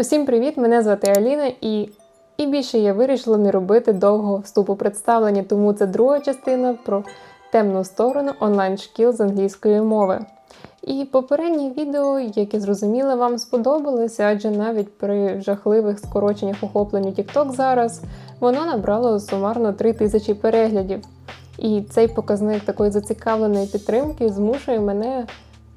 Усім привіт! Мене звати Аліна і, і більше я вирішила не робити довгого вступу представлення, тому це друга частина про темну сторону онлайн-шкіл з англійської мови. І попереднє відео, яке зрозуміло, вам сподобалося, адже навіть при жахливих скороченнях охопленню TikTok зараз воно набрало сумарно 3000 переглядів. І цей показник такої зацікавленої підтримки змушує мене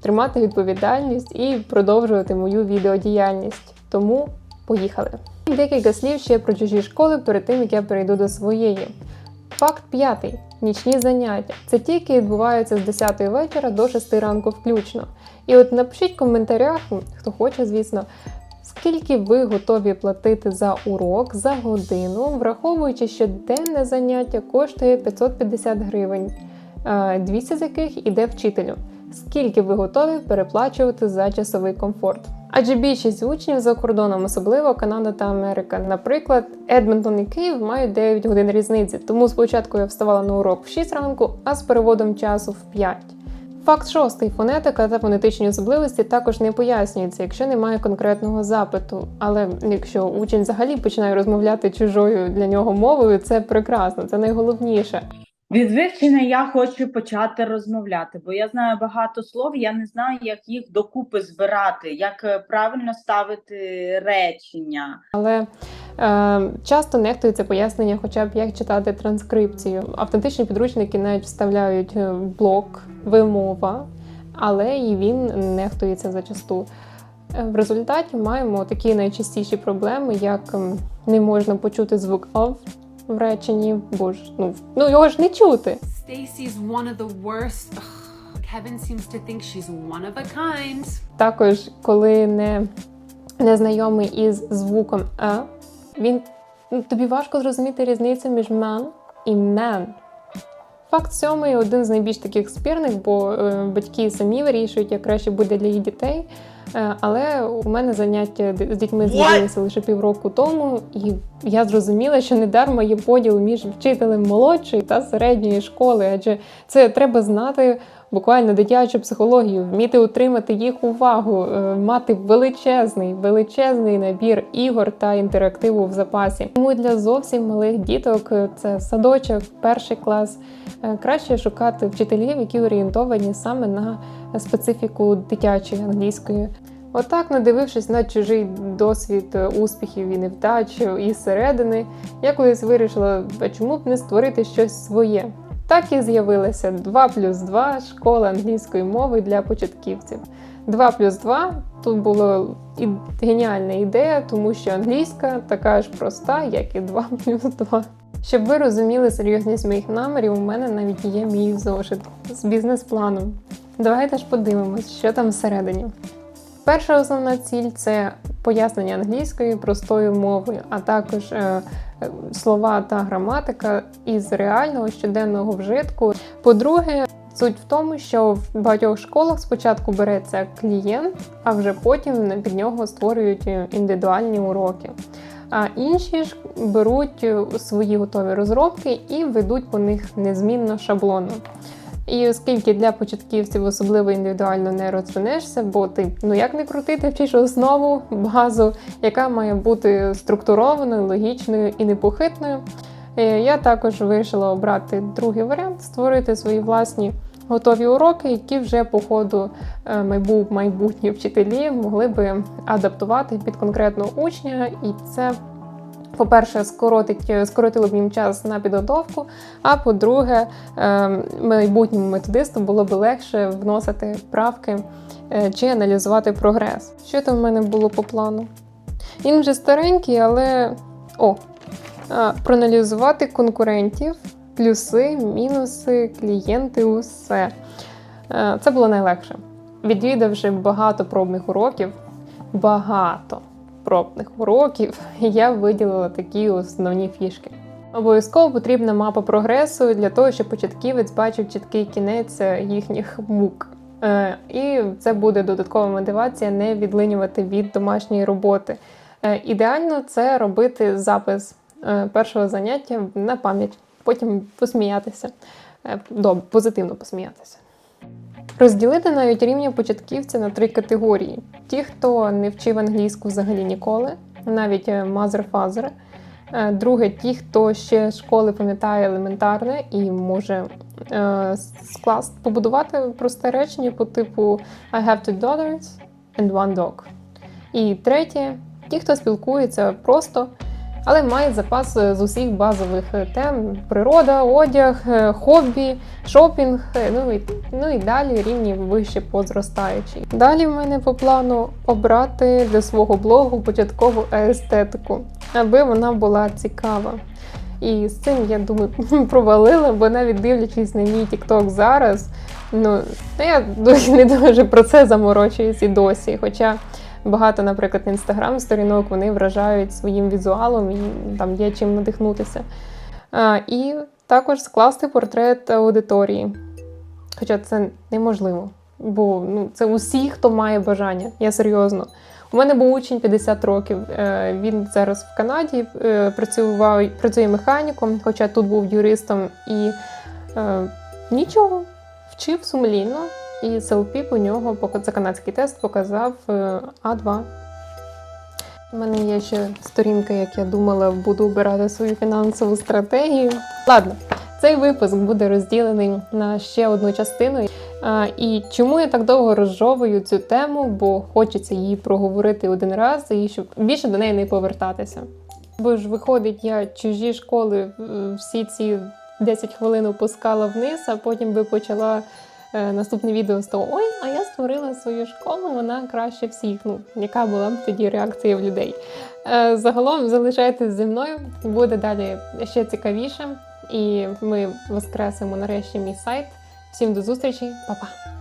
тримати відповідальність і продовжувати мою відеодіяльність. Тому поїхали. Декілька слів ще про чужі школи перед тим, як я перейду до своєї. Факт п'ятий: нічні заняття. Це тільки відбуваються з 10 вечора до 6 ранку включно. І от напишіть в коментарях, хто хоче, звісно, скільки ви готові платити за урок за годину, враховуючи, що денне заняття коштує 550 гривень, е, 200 з яких іде вчителю. Скільки ви готові переплачувати за часовий комфорт? Адже більшість учнів за кордоном, особливо Канада та Америка, наприклад, Едмонтон і Київ мають 9 годин різниці, тому спочатку я вставала на урок в 6 ранку, а з переводом часу в 5. Факт шостий фонетика та фонетичні особливості також не пояснюються, якщо немає конкретного запиту. Але якщо учень взагалі починає розмовляти чужою для нього мовою, це прекрасно, це найголовніше. Від вивчення я хочу почати розмовляти, бо я знаю багато слов, я не знаю, як їх докупи збирати, як е, правильно ставити речення. Але е, часто нехтується пояснення, хоча б як читати транскрипцію. Автентичні підручники навіть вставляють е, блок, вимова, але і він нехтується зачасту. Е, В результаті маємо такі найчастіші проблеми, як не можна почути звук of в реченні, бо ж ну, ну його ж не чути. Stacy's one of the worst. Kevin seems to think she's one of a kind. Також, коли не, не знайомий із звуком «а», він ну, тобі важко зрозуміти різницю між man і man. Факт сьомий один з найбільш таких спірних, бо е, батьки самі вирішують, як краще буде для їх дітей. Е, але у мене заняття з дітьми з'явилися лише півроку тому, і я зрозуміла, що недарма є поділ між вчителем молодшої та середньої школи, адже це треба знати буквально дитячу психологію, вміти утримати їх увагу, е, мати величезний, величезний набір ігор та інтерактиву в запасі. Тому для зовсім малих діток е, це садочок, перший клас. Е, Краще шукати вчителів, які орієнтовані саме на специфіку дитячої англійської. Отак, надивившись на чужий досвід е, успіхів і невдач із середини, я колись вирішила, а чому б не створити щось своє. Так і з'явилася 2 плюс 2 школа англійської мови для початківців. 2 плюс 2 тут була і геніальна ідея, тому що англійська така ж проста, як і 2 плюс 2. Щоб ви розуміли серйозність моїх намірів, у мене навіть є мій зошит з бізнес-планом. Давайте ж подивимось, що там всередині. Перша основна ціль це пояснення англійської простою мовою, а також е, е, слова та граматика із реального щоденного вжитку. По-друге, суть в тому, що в багатьох школах спочатку береться клієнт, а вже потім під нього створюють індивідуальні уроки. А інші ж беруть е, свої готові розробки і ведуть по них незмінно шаблонно. І оскільки для початківців особливо індивідуально не розвинешся, бо ти ну як не крути, ти вчиш основу, базу, яка має бути структурованою, логічною і непохитною. Е, Я також вирішила обрати другий варіант створити свої власні готові уроки, які вже по ходу е, майбу- майбутні вчителі могли би адаптувати під конкретного учня, і це. По-перше, скоротить, скоротило б їм час на підготовку, а по-друге, е, майбутньому методисту було б легше вносити правки е, чи аналізувати прогрес. Що там в мене було по плану? Він вже старенький, але о, проаналізувати конкурентів, плюси, мінуси, клієнти, усе. Е, Це було найлегше. Відвідавши багато пробних уроків, багато пробних уроків, я виділила такі основні фішки. Обов'язково потрібна мапа прогресу для того, щоб початківець бачив чіткий кінець е, їхніх мук. Е, І це буде додаткова мотивація не відлинювати від домашньої роботи. Ідеально це робити запис першого заняття на пам'ять, потім посміятися, Е, добре, позитивно посміятися. Розділити навіть рівня початківця на три категорії: ті, хто не вчив англійську взагалі ніколи, навіть мазер-фазер. Друге, ті, хто ще школи пам'ятає елементарне і може е, побудувати просте речення по типу I have two daughters and one dog. І третє, ті, хто спілкується просто, але має запас е, з усіх базових е, тем: природа, одяг, е, хобі, шопінг, ну і, ну і далі рівні вище позростаючі. Далі в мене по плану обрати для свого блогу початкову естетику, аби вона була цікава. І з цим я думаю провалила, бо навіть дивлячись на мій TikTok зараз, ну я досі не дуже про це заморочуюсь і досі. Хоча багато, наприклад, інстаграм сторінок вони вражають своїм візуалом і там є чим надихнутися. І також скласти портрет аудиторії. Хоча це неможливо, бо ну, це усі, хто має бажання. Я серйозно. У мене був учень 50 років. е, Він зараз в Канаді е, працював, працює механіком, хоча тут був юристом і е, нічого, вчив сумлінно. І селпіп у нього це канадський тест показав е, А2. У мене є ще сторінка, як я думала, буду обирати свою фінансову стратегію. Ладно, цей випуск буде розділений на ще одну частину. І чому я так довго розжовую цю тему, бо хочеться її проговорити один раз і щоб більше до неї не повертатися. Бо ж виходить, я чужі школи е, всі ці 10 хвилин опускала вниз, а потім би почала е, наступне відео з того: Ой, а я створила свою школу, вона краще всіх. Ну, яка була б тоді реакція в людей? Е, загалом залишайтесь зі мною, буде далі ще цікавіше. І ми воскресимо нарешті мій сайт. Всім до зустрічі, па-па!